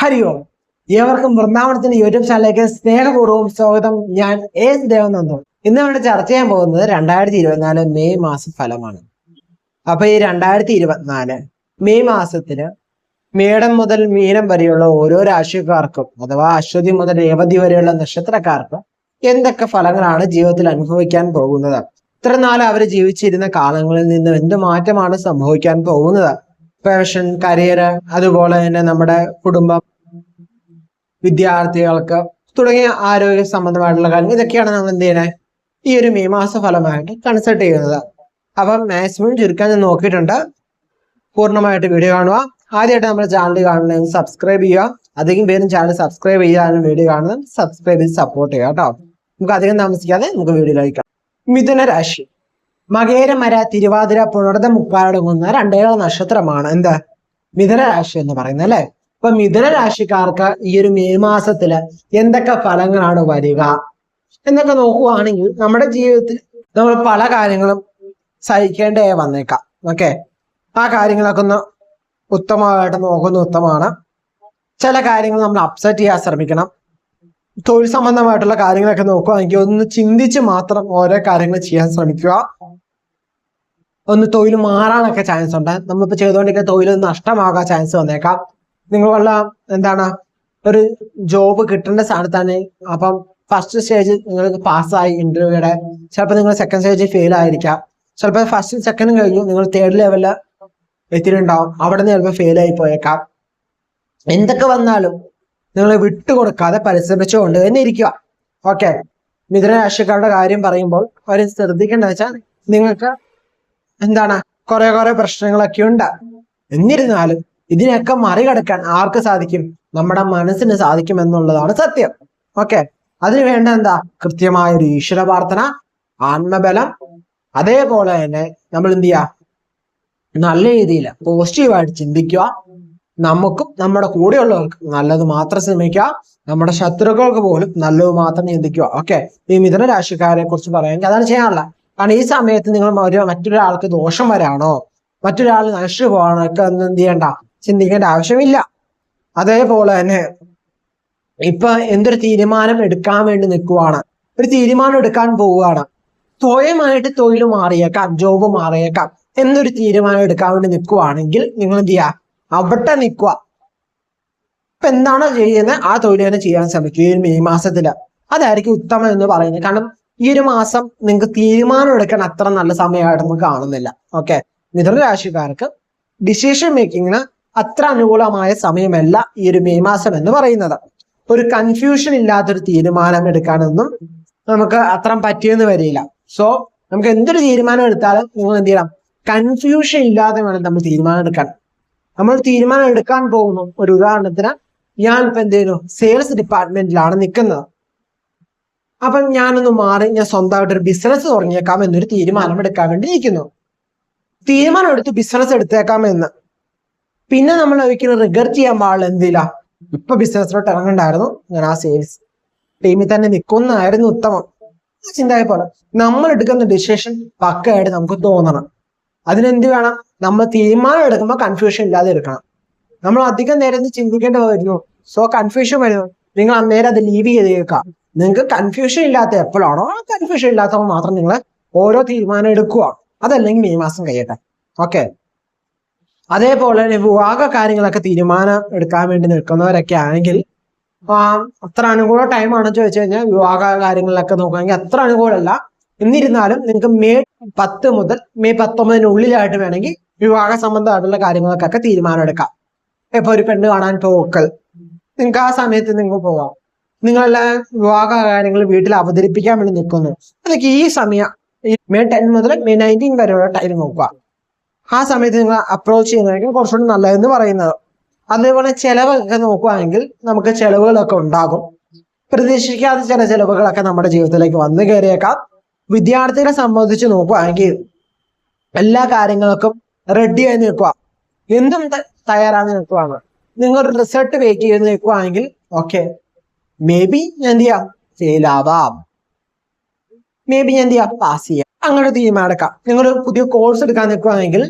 ഹരി ഓം. ഏവർക്കും വൃന്ദാവനത്തിന്റെ യൂട്യൂബ് ചാനലിലേക്ക് സ്നേഹപൂർവം സ്വാഗതം. ഞാൻ എസ് ദേവനന്ദു. ഇന്ന് ഇവിടെ ചർച്ച ചെയ്യാൻ പോകുന്നത് രണ്ടായിരത്തി ഇരുപത്തിനാല് മെയ് മാസ ഫലമാണ്. അപ്പൊ ഈ രണ്ടായിരത്തി ഇരുപത്തിനാല് മെയ് മാസത്തിൽ മേടം മുതൽ മീനം വരെയുള്ള ഓരോ രാശിക്കാർക്കും അഥവാ അശ്വതി മുതൽ രേവതി വരെയുള്ള നക്ഷത്രക്കാർക്കും എന്തൊക്കെ ഫലങ്ങളാണ് ജീവിതത്തിൽ അനുഭവിക്കാൻ പോകുന്നത്? ഇത്ര നാൾ അവർ ജീവിച്ചിരുന്ന കാലങ്ങളിൽ നിന്ന് എന്ത് മാറ്റമാണ് സംഭവിക്കാൻ പോകുന്നത്? പാഷൻ കരിയർ അതുപോലെ തന്നെ നമ്മുടെ കുടുംബം വിദ്യാർത്ഥികൾക്ക് തുടങ്ങിയ ആരോഗ്യ സംബന്ധമായിട്ടുള്ള കാര്യങ്ങൾ. ഇതൊക്കെയാണ് നമ്മൾ എന്ത് ചെയ്യുന്നത്? ഈ ഒരു മെയ് മാസ ഫലമായിട്ട് കൺസൾട്ട് ചെയ്യുന്നത്. അപ്പം മാക്സിമം ചുരുക്കാൻ ഞാൻ നോക്കിയിട്ടുണ്ട്. പൂർണമായിട്ട് വീഡിയോ കാണുക. ആദ്യമായിട്ട് നമ്മുടെ ചാനൽ കാണണമെങ്കിൽ സബ്സ്ക്രൈബ് ചെയ്യുക. അധികം പേരും ചാനൽ സബ്സ്ക്രൈബ് ചെയ്യാനും വീഡിയോ കാണുന്നത് സബ്സ്ക്രൈബ് ചെയ്ത് സപ്പോർട്ട് ചെയ്യുക കേട്ടോ. നമുക്ക് അധികം താമസിക്കാതെ നമുക്ക് വീഡിയോ ലൈക്കാം മിഥുന രാശി മകേരമര തിരുവാതിര പുണർത മുക്കാലടങ്ങുന്ന രണ്ടേഴ് നക്ഷത്രമാണ്. എന്ത്? മിഥുന രാശി എന്ന് പറയുന്നത് അല്ലെ? അപ്പൊ മിഥുന രാശിക്കാർക്ക് ഈ ഒരു മെയ് മാസത്തിൽ എന്തൊക്കെ ഫലങ്ങളാണ് വരിക? എന്നൊക്കെ നോക്കുവാണെങ്കിൽ നമ്മുടെ ജീവിതത്തിൽ നമ്മൾ പല കാര്യങ്ങളും സഹിക്കേണ്ടേ വന്നേക്കാം. ഓക്കെ? ആ കാര്യങ്ങളൊക്കെ ഒന്ന് ഉത്തമമായിട്ട് നോക്കുന്ന ഉത്തമമാണ്. ചില കാര്യങ്ങൾ നമ്മൾ അപ്സെറ്റ് ചെയ്യാൻ ശ്രമിക്കണം. തൊഴിൽ സംബന്ധമായിട്ടുള്ള കാര്യങ്ങളൊക്കെ നോക്കുകയാണെങ്കിൽ ഒന്ന് ചിന്തിച്ച് മാത്രം ഓരോ കാര്യങ്ങൾ ചെയ്യാൻ ശ്രമിക്കുക. ഒന്ന് തൊഴിൽ മാറാനൊക്കെ ചാൻസ് ഉണ്ട്. നമ്മളിപ്പോൾ ചെയ്തുകൊണ്ടിരിക്കുന്ന തൊഴിൽ നഷ്ടമാകാൻ ചാൻസ് വന്നേക്കാം. നിങ്ങൾ വല്ല എന്താണ് ഒരു ജോബ് കിട്ടേണ്ട സ്ഥാനത്താണ്. അപ്പം ഫസ്റ്റ് സ്റ്റേജ് നിങ്ങൾക്ക് പാസ്സായി ഇന്റർവ്യൂയുടെ ചിലപ്പോൾ നിങ്ങൾ സെക്കൻഡ് സ്റ്റേജ് ഫെയിൽ ആയിരിക്കാം. ചിലപ്പോൾ ഫസ്റ്റും സെക്കൻഡും കഴിഞ്ഞു നിങ്ങൾ തേർഡ് ലെവലിൽ എത്തിയിട്ടുണ്ടാവും. അവിടെ നിന്ന് ചിലപ്പോൾ ഫെയിൽ ആയി പോയേക്കാം. എന്തൊക്കെ വന്നാലും നിങ്ങൾ വിട്ടുകൊടുക്കാതെ പരിശ്രമിച്ചുകൊണ്ട് തന്നെ ഇരിക്കുക. ഓക്കെ മിഥുന രാശിക്കാരുടെ കാര്യം പറയുമ്പോൾ അവർ ശ്രദ്ധിക്കേണ്ടത് വെച്ചാൽ നിങ്ങൾക്ക് എന്താണ്? കുറെ കുറെ പ്രശ്നങ്ങളൊക്കെ ഉണ്ട്. എന്നിരുന്നാലും ഇതിനൊക്കെ മറികടക്കാൻ ആർക്ക് സാധിക്കും? നമ്മുടെ മനസ്സിന് സാധിക്കും എന്നുള്ളതാണ് സത്യം. ഓക്കെ. അതിന് വേണ്ട എന്താ? കൃത്യമായ ഒരു ഈശ്വര പ്രാർത്ഥന ആത്മബലം. അതേപോലെ തന്നെ നമ്മൾ എന്ത് ചെയ്യുക നല്ല രീതിയിൽ പോസിറ്റീവായിട്ട് ചിന്തിക്കുക. നമുക്കും നമ്മുടെ കൂടെയുള്ളവർക്ക് നല്ലത് മാത്രം ശ്രമിക്കുക. നമ്മുടെ ശത്രുക്കൾക്ക് പോലും നല്ലത് മാത്രം ചിന്തിക്കുക. ഓക്കെ. ഈ മിഥുന രാശിക്കാരെ കുറിച്ച് പറയുമെങ്കിൽ അതാണ് ചെയ്യാനുള്ള കാരണം ഈ സമയത്ത് നിങ്ങൾ ഒരു മറ്റൊരാൾക്ക് ദോഷം വരാണോ മറ്റൊരാൾ നശിച്ചു പോകാനോ ഒക്കെ ഒന്നും എന്ത് ചെയ്യണ്ട ചിന്തിക്കേണ്ട ആവശ്യമില്ല. അതേപോലെ തന്നെ ഇപ്പൊ എന്തൊരു തീരുമാനം എടുക്കാൻ വേണ്ടി നിൽക്കുവാണ്. ഒരു തീരുമാനം എടുക്കാൻ പോവുകയാണ്. സ്വയമായിട്ട് തൊഴിൽ മാറിയേക്കാം ജോബ് മാറിയേക്കാം എന്നൊരു തീരുമാനം എടുക്കാൻ വേണ്ടി നിൽക്കുവാണെങ്കിൽ നിങ്ങൾ എന്ത് ചെയ്യുക അവിടെ നിൽക്കുക. ഇപ്പൊ എന്താണോ ചെയ്യുന്നത്? ആ തൊഴിൽ തന്നെ ചെയ്യാൻ ശ്രമിക്കുക. ഈ മെയ് മാസത്തിൽ. അതായിരിക്കും ഉത്തമം എന്ന് പറയുന്നത്. കാരണം ഈ ഒരു മാസം നിങ്ങൾക്ക് തീരുമാനം എടുക്കാൻ അത്ര നല്ല സമയമായിട്ട് നിങ്ങൾ കാണുന്നില്ല. ഓക്കെ മിഥുന രാശിക്കാർക്ക് ഡിസിഷൻ മേക്കിങ്ങിന് അത്ര അനുകൂലമായ സമയമല്ല ഈ ഒരു മെയ് മാസം എന്ന് പറയുന്നത്. ഒരു കൺഫ്യൂഷൻ ഇല്ലാത്തൊരു തീരുമാനം എടുക്കാനൊന്നും നമുക്ക് അത്ര പറ്റിയെന്ന് വരില്ല. സോ നമുക്ക് എന്തൊരു തീരുമാനം എടുത്താലും നിങ്ങൾ എന്ത് ചെയ്യണം? കൺഫ്യൂഷൻ ഇല്ലാതെ വേണം നമ്മൾ തീരുമാനം എടുക്കാൻ. നമ്മൾ തീരുമാനം എടുക്കാൻ പോകുന്നു. ഒരു ഉദാഹരണത്തിന് ഞാൻ ഇപ്പൊ എന്ത് ചെയ്യുന്നു? സെയിൽസ് ഡിപ്പാർട്ട്മെന്റിലാണ് നിൽക്കുന്നത്. അപ്പം ഞാനൊന്ന് മാറി ഞാൻ സ്വന്തമായിട്ട് ഒരു ബിസിനസ് തുടങ്ങിയേക്കാം എന്നൊരു തീരുമാനം എടുക്കാൻ വേണ്ടി ഇരിക്കുന്നു. തീരുമാനം എടുത്ത് ബിസിനസ് എടുത്തേക്കാം എന്ന്. പിന്നെ നമ്മൾ ഒരിക്കലും റിഗർട്ട് ചെയ്യാൻ പാടില്ല എന്തില്ല ഇപ്പൊ ബിസിനസ്സിലോട്ട് ഇറങ്ങണ്ടായിരുന്നു. ഞാൻ ആ സെയിൽസ് ടീമിൽ തന്നെ നിൽക്കുന്നതായിരുന്നു ഉത്തമം. ചിന്തായ പോലെ നമ്മൾ എടുക്കുന്ന ഡിസിഷൻ പക്കയായിട്ട് നമുക്ക് തോന്നണം. അതിനെന്ത് വേണം? നമ്മൾ തീരുമാനം എടുക്കുമ്പോൾ കൺഫ്യൂഷൻ ഇല്ലാതെ എടുക്കണം. നമ്മൾ അധികം നേരം ചിന്തിക്കേണ്ടി വരുന്നു. സോ കൺഫ്യൂഷൻ വരുന്നു. നിങ്ങൾ അന്നേരം അത് ലീവ് ചെയ്തേക്കാം. നിങ്ങൾക്ക് കൺഫ്യൂഷൻ ഇല്ലാത്ത എപ്പോഴാണോ ആ കൺഫ്യൂഷൻ ഇല്ലാത്തപ്പോൾ മാത്രം നിങ്ങൾ ഓരോ തീരുമാനം എടുക്കുക. അതല്ലെങ്കിൽ മെയ് മാസം കഴിയട്ടെ. ഓക്കെ അതേപോലെ തന്നെ വിവാഹ കാര്യങ്ങളൊക്കെ തീരുമാനം എടുക്കാൻ വേണ്ടി നിൽക്കുന്നവരൊക്കെ ആണെങ്കിൽ അത്ര അനുകൂല ടൈം ആണെന്ന് ചോദിച്ചു കഴിഞ്ഞാൽ വിവാഹ കാര്യങ്ങളിലൊക്കെ നോക്കുകയാണെങ്കിൽ അത്ര അനുകൂലമല്ല. എന്നിരുന്നാലും നിങ്ങൾക്ക് മെയ് പത്ത് മുതൽ മെയ് പത്തൊമ്പതിനുള്ളിലായിട്ട് വേണമെങ്കിൽ വിവാഹ സംബന്ധമായിട്ടുള്ള കാര്യങ്ങൾക്കൊക്കെ തീരുമാനം എടുക്കാം. ഇപ്പൊ ഒരു പെണ്ണ് കാണാൻ പോക്കൽ. നിങ്ങൾക്ക് ആ സമയത്ത് നിങ്ങൾക്ക് പോവാം. നിങ്ങളെല്ലാം വിവാഹ കാര്യങ്ങൾ വീട്ടിൽ അവതരിപ്പിക്കാൻ വേണ്ടി നിൽക്കുന്നു. അതൊക്കെ ഈ സമയം മെയ് ടെൻ മുതൽ മെയ് നയന്റീൻ വരെയുള്ള ടൈം നോക്കുക. ആ സമയത്ത് നിങ്ങൾ അപ്രോച്ച് ചെയ്യുന്നതായിരിക്കും കുറച്ചുകൂടി നല്ലതെന്ന് പറയുന്നത്. അതേപോലെ ചിലവൊക്കെ നോക്കുകയാണെങ്കിൽ നമുക്ക് ചിലവുകളൊക്കെ ഉണ്ടാകും. പ്രതീക്ഷിക്കാത്ത ചില ചിലവുകളൊക്കെ നമ്മുടെ ജീവിതത്തിലേക്ക് വന്നു കയറിയേക്കാം. വിദ്യാർത്ഥികളെ സംബന്ധിച്ച് നോക്കുകയാണെങ്കിൽ എല്ലാ കാര്യങ്ങൾക്കും റെഡിയായി നിൽക്കുക. എന്തും തയ്യാറായി നിൽക്കുകയാണ് നിങ്ങൾ റിസൾട്ട് വെയിറ്റ് ചെയ്ത് നിൽക്കുകയാണെങ്കിൽ ഓക്കെ മേ ബി ഞാൻ എന്ത് ചെയ്യാം ഫെയിൽ ആവാം മേ ബി ഞാൻ എന്ത് ചെയ്യാം. പാസ് ചെയ്യാം അങ്ങനെ തീരുമാനമെടുക്കാം നിങ്ങൾ പുതിയ കോഴ്സ് എടുക്കാൻ നിൽക്കുകയാണെങ്കിൽ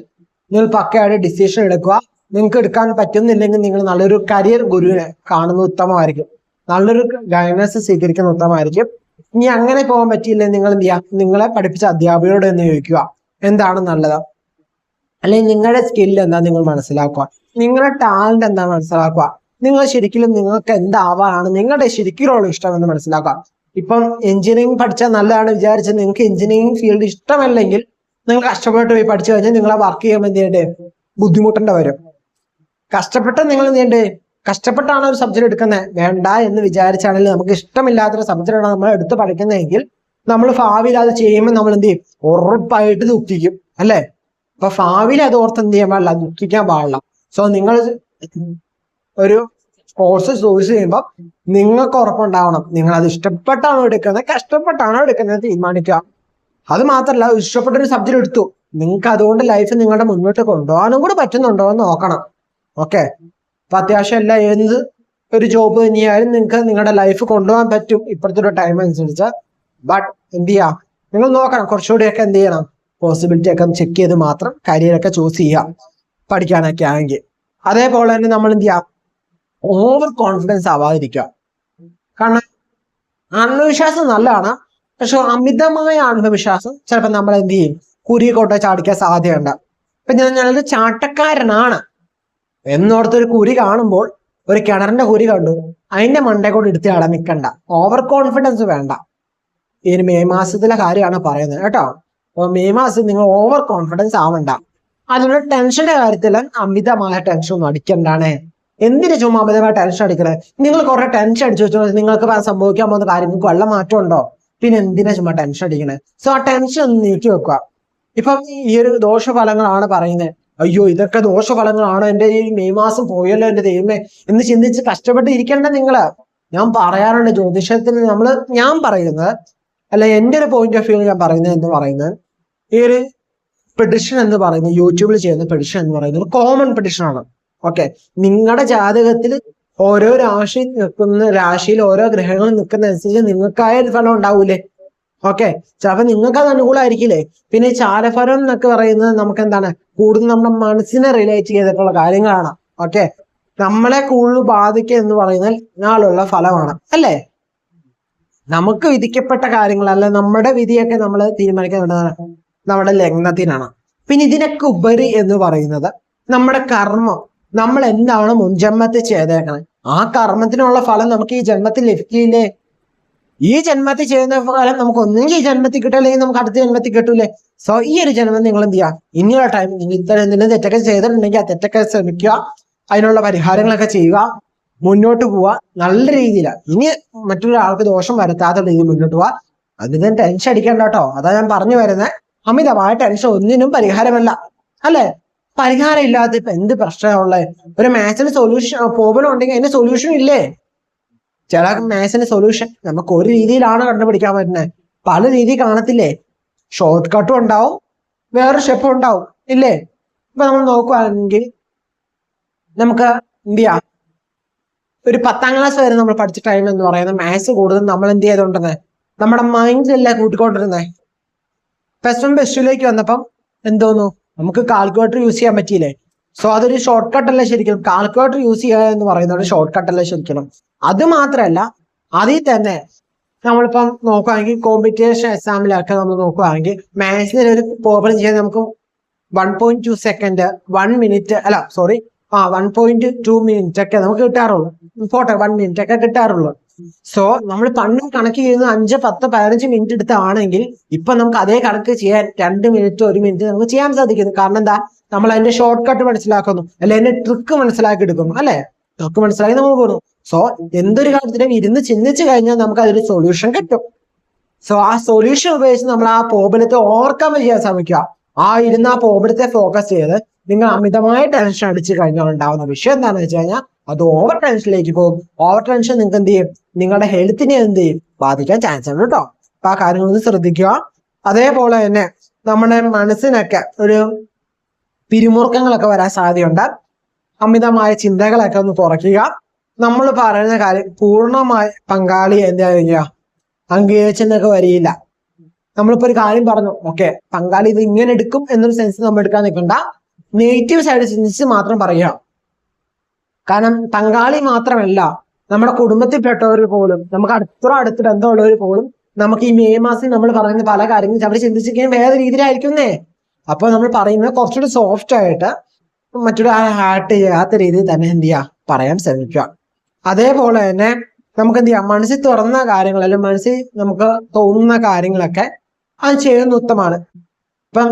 നിങ്ങൾ പക്കയായിട്ട് ഡിസിഷൻ എടുക്കുക. നിങ്ങൾക്ക് എടുക്കാൻ പറ്റുന്നില്ലെങ്കിൽ നിങ്ങൾ നല്ലൊരു കരിയർ ഗുരുവിനെ കാണുന്നത് ഉത്തമമായിരിക്കും. നല്ലൊരു ഗൈഡൻസ് സ്വീകരിക്കുന്ന ഉത്തമമായിരിക്കും. ഇനി അങ്ങനെ പോകാൻ പറ്റിയില്ലെങ്കിൽ നിങ്ങൾ എന്ത് ചെയ്യാം നിങ്ങളെ പഠിപ്പിച്ച അധ്യാപകരോട് എന്ന് ചോദിക്കുക. എന്താണ് നല്ലത്? അല്ലെങ്കിൽ നിങ്ങളുടെ സ്കില്ല് എന്താ നിങ്ങൾ മനസ്സിലാക്കുക. നിങ്ങളുടെ ടാലന്റ് എന്താ മനസ്സിലാക്കുക. നിങ്ങൾ ശരിക്കും നിങ്ങൾക്ക് എന്താവാനാണ് നിങ്ങളുടെ ശരിക്കുള്ള ഇഷ്ടം എന്ന് മനസ്സിലാക്കുക ഇപ്പം എഞ്ചിനീയറിംഗ് പഠിച്ചാൽ നല്ലതാണ് വിചാരിച്ച് നിങ്ങൾക്ക് എഞ്ചിനീയറിംഗ് ഫീൽഡ് ഇഷ്ടമല്ലെങ്കിൽ നിങ്ങൾ കഷ്ടപ്പെട്ട് പോയി പഠിച്ചു കഴിഞ്ഞാൽ നിങ്ങളെ വർക്ക് ചെയ്യുമ്പോൾ എന്ത് ചെയ്യണ്ടേ? ബുദ്ധിമുട്ടേണ്ട വരും. കഷ്ടപ്പെട്ട് നിങ്ങൾ എന്ത് കഷ്ടപ്പെട്ടാണ് ഒരു സബ്ജക്ട് എടുക്കുന്നത്. വേണ്ട എന്ന് വിചാരിച്ചാണെങ്കിൽ നമുക്ക് ഇഷ്ടമില്ലാത്തൊരു സബ്ജക്റ്റാണ് നമ്മൾ എടുത്ത് പഠിക്കുന്നതെങ്കിൽ നമ്മൾ ഭാവിയിൽ അത് ചെയ്യുമ്പോൾ നമ്മൾ എന്ത് ചെയ്യും? ഉറപ്പായിട്ട് ദുഃഖിക്കും അല്ലേ? അപ്പൊ ഭാവിയിൽ അത് ഓർത്ത് എന്ത് ചെയ്യാൻ പാടില്ല? ദുഃഖിക്കാൻ പാടില്ല. സോ നിങ്ങൾ ഒരു കോഴ്സ് ചൂസ് ചെയ്യുമ്പോൾ നിങ്ങൾക്ക് ഉറപ്പുണ്ടാവണം. നിങ്ങൾ അത് ഇഷ്ടപ്പെട്ടാണോ എടുക്കുന്നത്? കഷ്ടപ്പെട്ടാണോ എടുക്കുന്നത് തീരുമാനിക്കുക. അത് മാത്രമല്ല ഇഷ്ടപ്പെട്ട ഒരു സബ്ജക്ട് എടുത്തു. നിങ്ങൾക്ക് അതുകൊണ്ട് ലൈഫ് നിങ്ങളുടെ മുന്നോട്ട് കൊണ്ടുപോകാനും കൂടി പറ്റുന്നുണ്ടോ എന്ന് നോക്കണം. ഓക്കെ അപ്പൊ അത്യാവശ്യം അല്ല എന്ത് ഒരു ജോബ് തന്നെയായാലും നിങ്ങൾക്ക് നിങ്ങളുടെ ലൈഫ് കൊണ്ടുപോകാൻ പറ്റും. ഇപ്പോഴത്തെ ഒരു ടൈം അനുസരിച്ച്. ബട്ട് എന്ത് ചെയ്യാം? നിങ്ങൾ നോക്കണം കുറച്ചുകൂടിയൊക്കെ എന്ത് ചെയ്യണം? പോസിബിലിറ്റി ഒക്കെ ചെക്ക് ചെയ്ത് മാത്രം കരിയറൊക്കെ ചൂസ് ചെയ്യാം പഠിക്കാനൊക്കെ ആണെങ്കിൽ. അതേപോലെ തന്നെ നമ്മൾ എന്ത് ചെയ്യാം? ഓവർ കോൺഫിഡൻസ് ആവാതിരിക്കുക. കാരണം ആത്മവിശ്വാസം നല്ലതാണ്. പക്ഷെ അമിതമായ ആത്മവിശ്വാസം ചിലപ്പോൾ നമ്മൾ എന്ത് ചെയ്യും? കുരി കൊണ്ട ചാടിക്കാൻ സാധ്യതയുണ്ട്. ഇപ്പൊ ഞാൻ ഞാനൊരു ചാട്ടക്കാരനാണ്. എന്നോർത്തൊരു കുരി കാണുമ്പോൾ ഒരു കിണറിന്റെ കുരി കണ്ടു. അതിന്റെ മണ്ടേ കൊണ്ട് എടുത്ത് ആളെ നിൽക്കണ്ട. ഓവർ കോൺഫിഡൻസ് വേണ്ട ഇതിന് മെയ് മാസത്തിലെ കാര്യമാണ് പറയുന്നത് കേട്ടോ. അപ്പൊ മെയ് മാസം നിങ്ങൾ ഓവർ കോൺഫിഡൻസ് ആവണ്ട അതിനുള്ള ടെൻഷന്റെ കാര്യത്തിൽ അമിതമായ ടെൻഷൻ ഒന്നും അടിക്കണ്ടാണേ. എന്തിനു ചുമ്മാ അമിതമായ ടെൻഷൻ അടിക്കണേ? നിങ്ങൾ കുറെ ടെൻഷൻ അടിച്ചു വെച്ചോ നിങ്ങൾക്ക് സംഭവിക്കാൻ പോകുന്ന കാര്യങ്ങൾക്ക് വല്ല മാറ്റം ഉണ്ടോ? പിന്നെ എന്തിനാ ചുമ്മാ ടെൻഷൻ അടിക്കണേ? സോ ആ ടെൻഷൻ ഒന്ന് നീക്കി വെക്കുക. ഇപ്പം ഈ ഒരു ദോഷഫലങ്ങളാണ് പറയുന്നത്. അയ്യോ ഇതൊക്കെ ദോഷഫലങ്ങളാണ്. എന്റെ ഈ മെയ് മാസം പോയല്ലോ എന്റെ ദൈവമേ. എന്ന് ചിന്തിച്ച് കഷ്ടപ്പെട്ട് ഇരിക്കേണ്ട നിങ്ങൾ ഞാൻ പറയാറുണ്ട് ജ്യോതിഷത്തിൽ നമ്മൾ ഞാൻ പറയുന്നത് അല്ല എന്റെ ഒരു പോയിന്റ് ഓഫ് വ്യൂ ഞാൻ പറയുന്നത് എന്ന് പറയുന്നത് ഈ ഒരു പെഡിഷൻ എന്ന് പറയുന്നത് യൂട്യൂബിൽ ചെയ്യുന്ന പെഡിഷൻ എന്ന് പറയുന്നത് കോമൺ പെഡിഷൻ ആണ്. ഓക്കെ. നിങ്ങളുടെ ജാതകത്തിൽ ഓരോ രാശി നിൽക്കുന്ന രാശിയിൽ ഓരോ ഗ്രഹങ്ങൾ നിൽക്കുന്ന അനുസരിച്ച് നിങ്ങൾക്കായ ഒരു ഫലം ഉണ്ടാവൂലേ? ഓക്കെ. ചിലപ്പോ നിങ്ങൾക്ക് അത് അനുകൂലമായിരിക്കില്ലേ പിന്നെ ചാരഫലം എന്നൊക്കെ പറയുന്നത് നമുക്ക് എന്താണ് കൂടുതൽ നമ്മുടെ മനസ്സിനെ റിലേറ്റ് ചെയ്തിട്ടുള്ള കാര്യങ്ങളാണ്. ഓക്കെ. നമ്മളെ കൂടുതൽ ബാധിക്കുക എന്ന് പറയുന്നത് നാളുള്ള ഫലമാണ്. അല്ലേ? നമുക്ക് വിധിക്കപ്പെട്ട കാര്യങ്ങളല്ല നമ്മുടെ വിധിയൊക്കെ നമ്മൾ തീരുമാനിക്കുന്നത് നമ്മുടെ ലഗ്നത്തിനാണ്. പിന്നെ ഇതിനൊക്കെ ഉപരി എന്ന് പറയുന്നത് നമ്മുടെ കർമ്മം. നമ്മൾ എന്താണ് മുൻജന്മത്തിൽ ചെയ്തേക്കണത് ആ കർമ്മത്തിനുള്ള ഫലം നമുക്ക് ഈ ജന്മത്തിൽ ലഭിക്കില്ലേ? ഈ ജന്മത്തിൽ ചെയ്യുന്ന ഫലം നമുക്ക് ഒന്നെങ്കിൽ ഈ ജന്മത്തിൽ കിട്ടും അല്ലെങ്കിൽ നമുക്ക് അടുത്ത ജന്മത്തിൽ കിട്ടൂലേ? സോ ഈ ഒരു ജന്മം നിങ്ങൾ എന്ത് ചെയ്യുക ഇനിയുള്ള ടൈം നിങ്ങൾ ഇത്തരം എന്തെങ്കിലും തെറ്റൊക്കെ ചെയ്തിട്ടുണ്ടെങ്കിൽ ആ തെറ്റൊക്കെ ശ്രമിക്കുക. അതിനുള്ള പരിഹാരങ്ങളൊക്കെ ചെയ്യുക. മുന്നോട്ട് പോവുക. നല്ല രീതിയിൽ ഇനി മറ്റൊരാൾക്ക് ദോഷം വരുത്താത്ത രീതിയിൽ മുന്നോട്ട് പോവുക. അതിന് ടെൻഷൻ അടിക്കണ്ട കേട്ടോ. അതാ ഞാൻ പറഞ്ഞു വരുന്നത് അമിതമായ ടെൻഷൻ ഒന്നിനും പരിഹാരമല്ല. അല്ലെ? പരിഹാരം ഇല്ലാത്ത ഇപ്പൊ എന്ത് പ്രശ്നമുള്ളത് ഒരു മാത്സിന് സൊല്യൂഷൻ പ്രോബ്ലം ഉണ്ടെങ്കിൽ അതിന് സൊല്യൂഷൻ ഇല്ലേ? ചില മാത്സിന് സൊല്യൂഷൻ നമുക്ക് ഒരു രീതിയിലാണ് കണ്ടുപിടിക്കാൻ പറ്റുന്നത്. പല രീതി കാണത്തില്ലേ? ഷോർട്ട് കട്ടും ഉണ്ടാവും വേറെ സ്റ്റെപ്പും ഉണ്ടാവും ഇല്ലേ? ഇപ്പൊ നമ്മൾ നോക്കുകയാണെങ്കിൽ നമുക്ക് എന്ത് ചെയ്യാം? ഒരു പത്താം ക്ലാസ് വരെ നമ്മൾ പഠിച്ച ടൈം എന്ന് പറയുന്നത് മാത്സ് കൂടുതൽ നമ്മൾ എന്ത് ചെയ്തോണ്ടിരുന്നത് നമ്മുടെ മൈൻഡിലല്ല കൂട്ടിക്കൊണ്ടിരുന്നത്. പ്ലസ് വൺ പ്ലസ് ടുയിലേക്ക് വന്നപ്പം എന്തോന്നു നമുക്ക് കാൽക്കുലേറ്റർ യൂസ് ചെയ്യാൻ പറ്റിയില്ലേ? സോ അതൊരു ഷോർട്ട് കട്ട് അല്ല ശരിക്കും. കാൽക്കുലേറ്റർ യൂസ് ചെയ്യുക എന്ന് പറയുന്നത് ഷോർട്ട് കട്ട് അല്ല ശരിക്കും. അത് മാത്രമല്ല അതിൽ തന്നെ നമ്മളിപ്പം നോക്കുകയാണെങ്കിൽ കോമ്പറ്റീഷൻ എക്സാമിലൊക്കെ നമ്മൾ നോക്കുകയാണെങ്കിൽ മാത്സിന് ഒരു പ്രോബ്ലം ചെയ്യാൻ നമുക്ക് one point two second one minute അല്ല സോറി ആ വൺ പോയിന്റ് ടു മിനിറ്റ് ഒക്കെ നമുക്ക് കിട്ടാറുള്ളൂ. പോട്ടെ വൺ മിനിറ്റ് ഒക്കെ കിട്ടാറുള്ളൂ. സോ നമ്മൾ പണ്ട് കണക്ക് ചെയ്യുന്ന അഞ്ച് പത്ത് പതിനഞ്ച് മിനിറ്റ് എടുത്താണെങ്കിൽ ഇപ്പൊ നമുക്ക് അതേ കണക്ക് ചെയ്യാൻ രണ്ട് മിനിറ്റ് ഒരു മിനിറ്റ് നമുക്ക് ചെയ്യാൻ സാധിക്കുന്നു. കാരണം എന്താ? നമ്മൾ അതിന്റെ ഷോർട്ട് കട്ട് മനസ്സിലാക്കുന്നു. അല്ലെ അതിന്റെ ട്രിക്ക് മനസ്സിലാക്കി എടുക്കുന്നു. അല്ലെ? ട്രിക്ക് മനസ്സിലാക്കി നമ്മൾ പോകുന്നു. സോ എന്തൊരു കാര്യത്തിനും ഇരുന്ന് ചിന്തിച്ചു കഴിഞ്ഞാൽ നമുക്ക് അതിന് സൊല്യൂഷൻ കിട്ടും. സോ ആ സൊല്യൂഷൻ ഉപയോഗിച്ച് നമ്മൾ ആ പ്രോബ്ലത്തെ ഓവർകം ചെയ്യാൻ ശ്രമിക്കുക. ആ ഇരുന്ന് ആ പ്രോബ്ലത്തെ ഫോക്കസ് ചെയ്ത് നിങ്ങൾ അമിതമായ ടെൻഷൻ അടിച്ചു കഴിഞ്ഞാൽ ഉണ്ടാവുന്ന വിഷയം എന്താണെന്ന് വെച്ച് കഴിഞ്ഞാൽ അത് ഓവർ ടെൻഷനിലേക്ക് പോകും. ഓവർ ടെൻഷൻ നിങ്ങൾക്ക് എന്ത് ചെയ്യും? നിങ്ങളുടെ ഹെൽത്തിനെ എന്ത് ചെയ്യും? ബാധിക്കാൻ ചാൻസ് ഉണ്ട് കേട്ടോ അപ്പൊ ആ കാര്യങ്ങളൊന്ന് ശ്രദ്ധിക്കുക. അതേപോലെ തന്നെ നമ്മുടെ മനസ്സിനൊക്കെ ഒരു പിരിമുറുക്കങ്ങളൊക്കെ വരാൻ സാധ്യതയുണ്ട്. അമിതമായ ചിന്തകളൊക്കെ ഒന്ന് കുറയ്ക്കുക. നമ്മൾ പറയുന്ന കാര്യം പൂർണമായി പങ്കാളി എന്താ ചെയ്യുക? അംഗീകരിച്ചെന്നൊക്കെ വരിയില്ല നമ്മളിപ്പോ ഒരു കാര്യം പറഞ്ഞു ഓക്കെ പങ്കാളി ഇത് ഇങ്ങനെ എടുക്കും എന്നൊരു സെൻസ് നമ്മൾ എടുക്കാൻ നിൽക്കണ്ട. നെഗറ്റീവ് സൈഡ് സെൻസ് മാത്രം പറയുക. കാരണം പങ്കാളി മാത്രമല്ല നമ്മുടെ കുടുംബത്തിൽപ്പെട്ടവർ പോലും നമുക്ക് അടുത്തോ അടുത്ത് ബന്ധമുള്ളവർ പോലും നമുക്ക് ഈ മെയ് മാസം നമ്മൾ പറയുന്ന പല കാര്യങ്ങളും അവർ ചിന്തിച്ചിരിക്കാൻ വേറെ രീതിയിലായിരിക്കുന്നേ അപ്പൊ നമ്മൾ പറയുന്നത് കുറച്ചുകൂടി സോഫ്റ്റ് ആയിട്ട് മറ്റൊരു ഹാർട്ട് ചെയ്യാത്ത രീതിയിൽ തന്നെ എന്ത് ചെയ്യുക പറയാൻ ശ്രമിക്കുക. അതേപോലെ തന്നെ നമുക്ക് എന്ത് ചെയ്യാം? മനസ്സിൽ തുറന്ന കാര്യങ്ങൾ അല്ലെങ്കിൽ മനസ്സിൽ നമുക്ക് തോന്നുന്ന കാര്യങ്ങളൊക്കെ അത് ചെയ്യുന്നത് ഉത്തമാണ് ഇപ്പം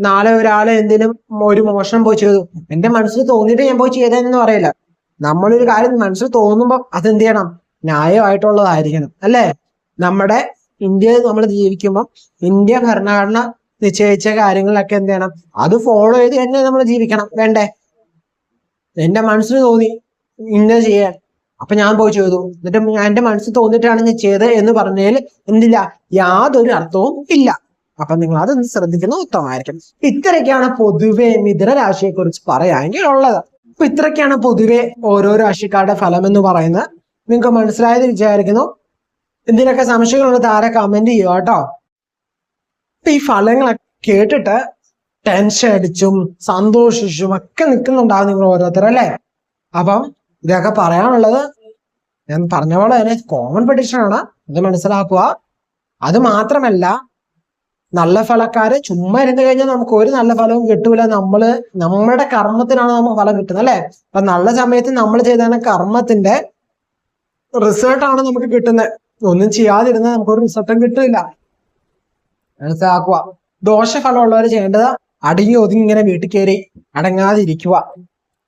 നാളെ ഒരാളെ എന്തിനും ഒരു മോഷണം പോയി ചെയ്തു. എന്റെ മനസ്സിൽ തോന്നിയിട്ട് ഞാൻ പോയി ചെയ്തതെന്ന് പറയില്ല. നമ്മളൊരു കാര്യം മനസ്സിൽ തോന്നുമ്പോൾ അതെന്ത് ചെയ്യണം? ന്യായമായിട്ടുള്ളതായിരിക്കണം. അല്ലേ? നമ്മുടെ ഇന്ത്യയിൽ നമ്മൾ ജീവിക്കുമ്പോൾ ഇന്ത്യ ഭരണഘടന നിശ്ചയിച്ച കാര്യങ്ങളൊക്കെ എന്ത് ചെയ്യണം? അത് ഫോളോ ചെയ്ത് തന്നെ നമ്മൾ ജീവിക്കണം. വേണ്ടേ? എന്റെ മനസ്സിൽ തോന്നി ഇന്ന ചെയ്യാൻ. അപ്പൊ ഞാൻ പോയി ചെയ്തു എന്നിട്ട് എന്റെ മനസ്സിൽ തോന്നിയിട്ടാണ് ഞാൻ ചെയ്തത് എന്ന് പറഞ്ഞതിൽ എന്തില്ല? യാതൊരു അർത്ഥവും ഇല്ല. അപ്പൊ നിങ്ങൾ അതൊന്ന് ശ്രദ്ധിക്കുന്നത് ഉത്തമമായിരിക്കും. ഇത്രയൊക്കെയാണ് പൊതുവെ മിഥുന രാശിയെ കുറിച്ച് പറയാമെങ്കിൽ ഉള്ളത് അപ്പൊ ഇത്രയൊക്കെയാണ് പൊതുവെ ഓരോ രാശിക്കാരുടെ ഫലം എന്ന് പറയുന്നത്. നിങ്ങൾക്ക് മനസ്സിലായത് വിചാരിക്കുന്നു? എന്തിനൊക്കെ സംശയങ്ങളുണ്ട് താരെ കമന്റ് ചെയ്യുക കേട്ടോ. ഈ ഫലങ്ങളൊക്കെ കേട്ടിട്ട് ടെൻഷൻ അടിച്ചും സന്തോഷിച്ചും ഒക്കെ നിൽക്കുന്നുണ്ടാവും നിങ്ങൾ ഓരോരുത്തർ അല്ലേ? അപ്പം ഇതൊക്കെ പറയാനുള്ളത് ഞാൻ പറഞ്ഞ പോലെ തന്നെ കോമൺ പെഡിഷൻ ആണ്. മനസ്സിലാക്കുക. അത് മാത്രമല്ല നല്ല ഫലക്കാര് ചുമ്മാ ഇരുന്ന് കഴിഞ്ഞാൽ നമുക്ക് ഒരു നല്ല ഫലവും കിട്ടൂല. നമ്മൾ നമ്മുടെ കർമ്മത്തിനാണ് നമുക്ക് ഫലം കിട്ടുന്നത് അല്ലെ? അപ്പൊ നല്ല സമയത്ത് നമ്മൾ ചെയ്ത കർമ്മത്തിന്റെ റിസൾട്ടാണ് നമുക്ക് കിട്ടുന്നത്. ഒന്നും ചെയ്യാതിരുന്നാൽ നമുക്കൊരു റിസൾട്ടും കിട്ടില്ല മനസ്സിലാക്കുക. ദോഷഫലമുള്ളവർ ചെയ്യേണ്ടത് അടങ്ങി ഒതുങ്ങി ഇങ്ങനെ വീട്ടിൽ കയറി അടങ്ങാതിരിക്കുക.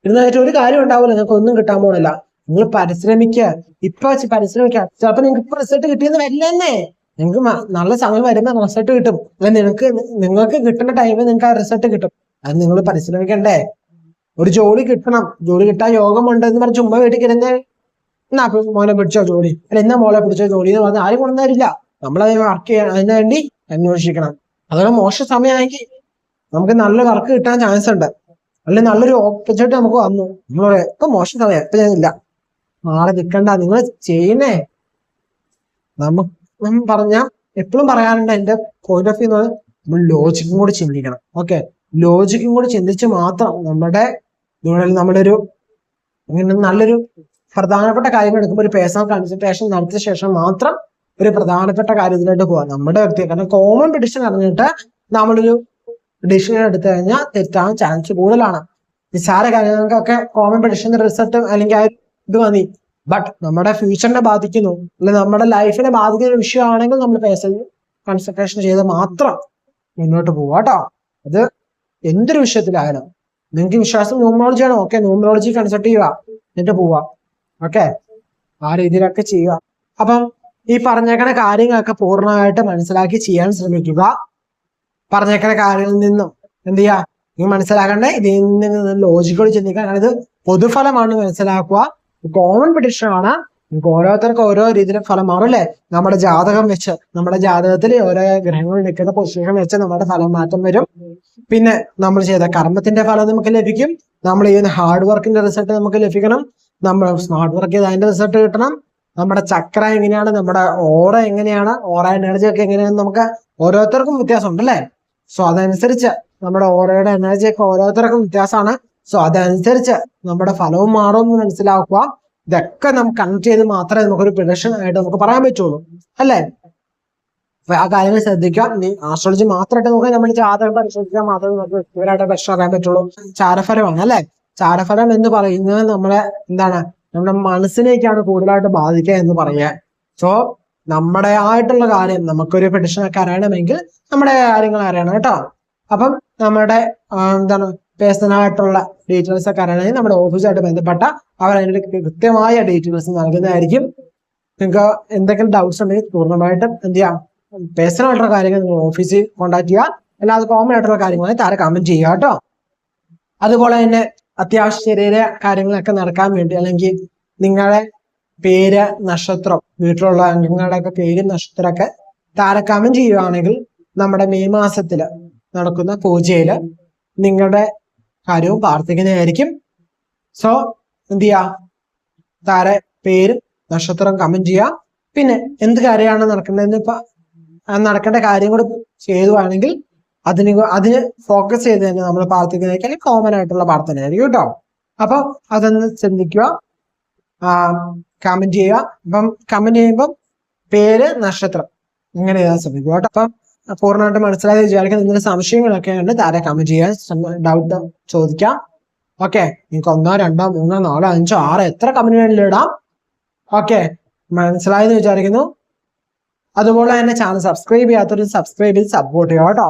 ഇരുന്നായിട്ട് ഒരു കാര്യം ഉണ്ടാവില്ല നിങ്ങൾക്ക് ഒന്നും കിട്ടാൻ പോണില്ല. നിങ്ങൾ പരിശ്രമിക്കുക ഇപ്പൊ പരിശ്രമിക്കുക ചിലപ്പോ നിങ്ങൾക്ക് ഇപ്പൊ റിസൾട്ട് കിട്ടിയെന്ന് വരില്ലെന്നേ. നിങ്ങൾക്ക് നല്ല സമയം വരുമ്പോൾ റിസൾട്ട് കിട്ടും. അല്ലെ നിങ്ങൾക്ക് നിങ്ങൾക്ക് കിട്ടുന്ന ടൈമിൽ നിങ്ങൾക്ക് ആ റിസൾട്ട് കിട്ടും. അത് നിങ്ങൾ പരിശ്രമിക്കണ്ടേ. ഒരു ജോലി കിട്ടണം. ജോലി കിട്ടാൻ യോഗമുണ്ട് എന്ന് പറഞ്ഞ് ചുമ്മാ വീട്ടിൽ കിടന്ന്. എന്നാ മോനെ പിടിച്ചോ ജോലി. അല്ല എന്നാ മോളെ പിടിച്ചോ ജോലി എന്ന് പറഞ്ഞാൽ ആരും കൊണ്ടുവരില്ല നമ്മളത് വർക്ക് ചെയ്യാൻ അതിനു വേണ്ടി അന്വേഷിക്കണം. അതുപോലെ മോശ സമയമാണെങ്കിൽ നമുക്ക് നല്ല വർക്ക് കിട്ടാൻ ചാൻസ് ഉണ്ട്. അല്ലെങ്കിൽ നല്ലൊരു ഓപ്പർച്യൂണിറ്റി നമുക്ക് വന്നു. പറയാം ഇപ്പൊ മോശം സമയം ഇപ്പൊ ഞാനില്ല നാളെ നിൽക്കണ്ട നിങ്ങൾ ചെയ്യുന്നേ. നമുക്ക് പറഞ്ഞ എപ്പോഴും പറയാറുണ്ട് എന്റെ പോയിന്റ് ഓഫ് വ്യൂ നമ്മൾ ലോജിക്കും കൂടി ചിന്തിക്കണം. ഓക്കെ ലോജിക്കും കൂടി ചിന്തിച്ച് മാത്രം നമ്മുടെ നമ്മുടെ നമ്മളൊരു ഇങ്ങനെ നല്ലൊരു പ്രധാനപ്പെട്ട കാര്യങ്ങൾ എടുക്കുമ്പോൾ ഒരു പേഴ്സണൽ കൺസൾട്ടേഷൻ നടത്തിയ ശേഷം മാത്രം ഒരു പ്രധാനപ്പെട്ട കാര്യത്തിലായിട്ട് പോവാം. നമ്മുടെ വ്യക്തി കാരണം കോമൺ ഡിസിഷൻ അറിഞ്ഞിട്ട് നമ്മളൊരു ഡിസിഷൻ എടുത്തു കഴിഞ്ഞാൽ തെറ്റാൻ ചാൻസ് കൂടുതലാണ്. നിസ്സാര കാര്യങ്ങൾക്കൊക്കെ കോമൺ പ്രഡിഷന്റെ റിസൾട്ട് അല്ലെങ്കിൽ ആ ഇത് മതി. ബട്ട് നമ്മുടെ ഫ്യൂച്ചറിനെ ബാധിക്കുന്നു. അല്ലെങ്കിൽ നമ്മുടെ ലൈഫിനെ ബാധിക്കുന്ന ഒരു വിഷയമാണെങ്കിൽ നമ്മൾ പേഴ്സണൽ കൺസൾട്ടേഷൻ ചെയ്ത് മാത്രം മുന്നോട്ട് പോവാട്ടോ അത് എന്തൊരു വിഷയത്തിലായാലും. നിങ്ങൾക്ക് വിശ്വാസം ന്യൂമറോളജി ആണോ. ഓക്കെ ന്യൂമറോളജി കൺസൾട്ട് ചെയ്യുക. എന്നിട്ട് പോവാ ഓക്കെ ആ രീതിയിലൊക്കെ ചെയ്യുക. അപ്പം ഈ പറഞ്ഞേക്കണ കാര്യങ്ങളൊക്കെ പൂർണമായിട്ട് മനസ്സിലാക്കി ചെയ്യാൻ ശ്രമിക്കുക. പറഞ്ഞേക്കണ കാര്യങ്ങളിൽ നിന്നും എന്ത് ചെയ്യുക നിങ്ങൾ മനസ്സിലാക്കണ്ടേ? ഇതിൽ നിന്ന് ലോജിക്കോട് ചിന്തിക്കുക കാരണം ഇത് പൊതുഫലമാണ് മനസ്സിലാക്കുക. കോമൺ പ്രഡിക്ഷൻ ആണ്. ഓരോരുത്തർക്കും ഓരോ രീതിയിലും ഫലം മാറും അല്ലേ? നമ്മുടെ ജാതകം വെച്ച് നമ്മുടെ ജാതകത്തിൽ ഓരോ ഗ്രഹങ്ങൾ നിൽക്കുന്ന പൊസിഷൻ വെച്ച് നമ്മുടെ ഫലം മാറ്റം വരും. പിന്നെ നമ്മൾ ചെയ്ത കർമ്മത്തിന്റെ ഫലം നമുക്ക് ലഭിക്കും. നമ്മൾ ചെയ്യുന്ന ഹാർഡ് വർക്കിന്റെ റിസൾട്ട് നമുക്ക് ലഭിക്കണം. നമ്മൾ സ്മാർട്ട് വർക്ക് ചെയ്ത് അതിന്റെ റിസൾട്ട് കിട്ടണം. നമ്മുടെ ചക്ര എങ്ങനെയാണ്? നമ്മുടെ ഓറ എങ്ങനെയാണ്? ഓറ എനർജി ഒക്കെ എങ്ങനെയാണ് നമുക്ക് ഓരോരുത്തർക്കും വ്യത്യാസമുണ്ട് അല്ലേ? സോ അതനുസരിച്ച് നമ്മുടെ ഓരോയുടെ എനർജി ഒക്കെ ഓരോരുത്തർക്കും വ്യത്യാസമാണ്. സോ അതനുസരിച്ച് നമ്മുടെ ഫലവും മാറും എന്ന് മനസ്സിലാക്കുക. ഇതൊക്കെ നമുക്ക് കണക്ട് ചെയ്ത് മാത്രമേ നമുക്കൊരു പ്രൊഡക്ഷൻ ആയിട്ട് നമുക്ക് പറയാൻ പറ്റുള്ളൂ. അല്ലേ? ആ കാര്യങ്ങൾ ശ്രദ്ധിക്കാം നീ ആസ്ട്രോളജി മാത്രമായിട്ട് നോക്കാൻ നമ്മൾ ജാതകം പരിശോധിക്കാൻ മാത്രമേ നമുക്ക് വ്യക്തിപരമായിട്ട് പ്രശ്നം അറിയാൻ പറ്റുള്ളൂ. ചാരഫലമാണ് അല്ലെ? ചാരഫലം എന്ന് പറയുന്നത് നമ്മളെ എന്താണ്? നമ്മുടെ മനസ്സിനേക്കാണ് കൂടുതലായിട്ട് ബാധിക്കുക എന്ന് പറയുക. സോ നമ്മുടെ ആയിട്ടുള്ള കാര്യം നമുക്കൊരു പെഡിഷൻ ഒക്കെ അറിയണമെങ്കിൽ നമ്മുടെ കാര്യങ്ങൾ അറിയണം കേട്ടോ. അപ്പം നമ്മുടെ എന്താണ് പേഴ്സണൽ ആയിട്ടുള്ള ഡീറ്റെയിൽസ് ഒക്കെ അറിയണമെങ്കിൽ നമ്മുടെ ഓഫീസുമായിട്ട് ബന്ധപ്പെട്ട അവർ അതിന്റെ കൃത്യമായ ഡീറ്റെയിൽസ് നൽകുന്നതായിരിക്കും. നിങ്ങൾക്ക് എന്തെങ്കിലും ഡൗട്ട്സ് ഉണ്ടെങ്കിൽ പൂർണമായിട്ടും എന്ത് ചെയ്യാം പേഴ്സണൽ ആയിട്ടുള്ള കാര്യങ്ങൾ നിങ്ങൾ ഓഫീസിൽ കോൺടാക്ട് ചെയ്യുക. അല്ലാതെ കോമൺ ആയിട്ടുള്ള കാര്യങ്ങളെ താരെ കമന്റ് ചെയ്യുക കേട്ടോ. അതുപോലെ തന്നെ അത്യാവശ്യ ചെറിയ കാര്യങ്ങളൊക്കെ നടക്കാൻ വേണ്ടി അല്ലെങ്കിൽ നിങ്ങളുടെ പേര് നക്ഷത്രം വീട്ടിലുള്ള അംഗങ്ങളുടെയൊക്കെ പേര് നക്ഷത്രമൊക്കെ താരക്കാമം കമന്റ് ചെയ്യുകയാണെങ്കിൽ നമ്മുടെ മെയ് മാസത്തിൽ നടക്കുന്ന പൂജയിൽ നിങ്ങളുടെ കാര്യവും പ്രാർത്ഥിക്കുന്നതായിരിക്കും. സോ എന്ത് ചെയ്യാ? താര പേര് നക്ഷത്രം കമന്റ് ചെയ്യുക പിന്നെ എന്ത് കാര്യമാണ് നടക്കേണ്ടതെന്ന് ഇപ്പൊ നടക്കേണ്ട കാര്യം കൂടെ ചെയ്തുവാണെങ്കിൽ അതിന് അതിന് ഫോക്കസ് ചെയ്ത് തന്നെ നമ്മൾ പ്രാർത്ഥിക്കുന്നതായിരിക്കും അല്ലെങ്കിൽ കോമൺ ആയിട്ടുള്ള പ്രാർത്ഥനയായിരിക്കും കേട്ടോ. അപ്പൊ അതൊന്ന് ചിന്തിക്കുക. കമന്റ് ചെയ്യുക. അപ്പം കമന്റ് ചെയ്യുമ്പം പേര് നക്ഷത്രം. ഇങ്ങനെ എഴുതാൻ ശ്രമിക്കുക കേട്ടോ. അപ്പം പൂർണമായിട്ട് മനസ്സിലായത് വിചാരിക്കാൻ നിങ്ങളുടെ സംശയങ്ങളൊക്കെ ഉണ്ട് താരെ കമന്റ് ചെയ്യാൻ ഡൗട്ട് ചോദിക്കാം. ഓക്കെ നിങ്ങൾക്ക് ഒന്നോ രണ്ടോ മൂന്നോ നാലോ അഞ്ചോ ആറോ എത്ര കമന്റ് വേണമെങ്കിലും ഇടാം. ഓക്കെ മനസ്സിലായെന്ന് വിചാരിക്കുന്നു. അതുപോലെ തന്നെ ചാനൽ സബ്സ്ക്രൈബ് ചെയ്യാത്തവർ സബ്സ്ക്രൈബ് ചെയ്ത് സപ്പോർട്ട് ചെയ്യുക കേട്ടോ.